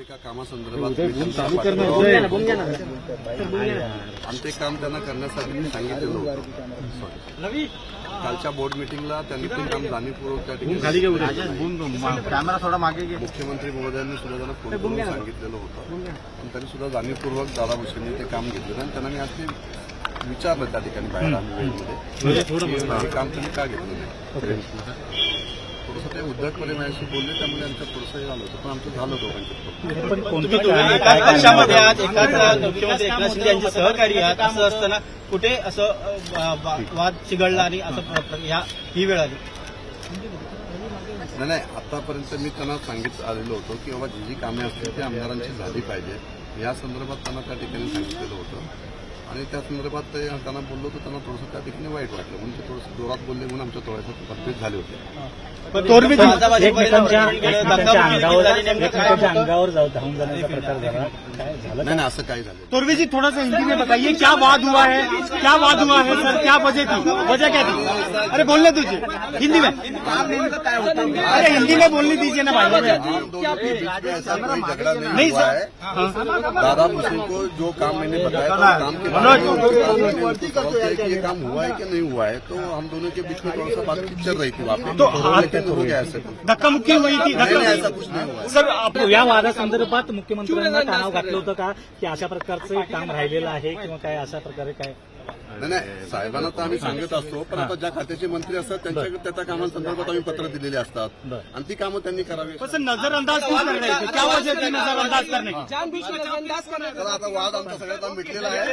एका कामासंदर्भात. आणि ते काम त्यांना करण्यासाठी मी सांगितलेलं होतं. कालच्या बोर्ड मिटिंगला त्यांनी ते काम जाणीवपूर्वक त्या ठिकाणी कॅमेरा थोडा मागे घे. मुख्यमंत्री महोदयांनी सुद्धा त्यांना फोन करून सांगितलेलं होतं. त्यांनी सुद्धा जाणीवपूर्वक दादा भुसेंनी ते काम घेतलं आणि त्यांना मी आज ते विचारलं त्या ठिकाणी बाहेर आम्ही वेळेमध्ये. की हे काम तुम्ही का घेतलं नाही? थोडंसं ते उद्धटपणे माझ्याशी बोलले त्यामुळे आमचं थोडंसं हे झालं होतं. पण आमचं झालं दोघांचं. पण तुम्ही एकाच पक्षामध्ये आहात एकाच मुख्यमंत्री एकनाथ शिंदे यांचे सहकारी आहात असं असताना कुठे असं अ, वा- वाद चिघळला आणि असं ही वेळ आली. नाही नाही आतापर्यंत मी त्यांना सांगित आलेलो होतो की बाबा जी जी कामे असतील ती आमदारांची झाली पाहिजे. या संदर्भात त्यांना त्या ठिकाणी सांगितलेलं होतं. आणि त्या संदर्भात ते त्यांना बोललो तर त्यांना थोडंसं त्या ठिकाणी वाईट वाटलं. म्हणून ते थोडंसं जोरात बोलले म्हणून आमच्या डोळ्यात मतभेद झाले होते. एकमेकांच्या एकमेकांच्या अंगावर जाऊ धावून जाण्याचा प्रकार झाला. नाही नाही असं काही झालं तोरवी जी थोड़ा सा हिंदी में बताइए क्या वाद हुआ है? क्या वाद हुआ है सर? क्या वजह थी? वजह क्या थी? अरे बोलने दीजिए। हिंदी में। अरे हिंदी में बोलने दीजिए ना भाई। ऐसा कोई झगड़ा नहीं हुआ है। दादा भूषण को जो काम मैंने बताया काम के काम हुआ है कि नहीं हुआ है तो हम दोनों के बीच में थोड़ा सा बातचीत चल रही थी वहाँ पे तो लेकिन हो गया ऐसा धक्का मुक्की हुई थी ऐसा धक्का कुछ नहीं हुआ। सर आप या वादासंदर्भात मुख्यमंत्र्यांना कानाव घातलं होतं का? की अशा प्रकारचं काम राहिलेलं आहे किंवा काय अशा प्रकारे काय? नाही नाही साहेबांना तर आम्ही सांगत असतो पण आता ज्या खात्याचे मंत्री असतात त्यांच्या त्या कामांसंदर्भात आम्ही पत्र दिलेले असतात. आणि ती कामं त्यांनी करावी. नजरअंदाज क्यों कर रहे थे क्या वजह थी नजरअंदाज करने की तर आता वाद आमचा सगळ्यात मिटलेला आहे.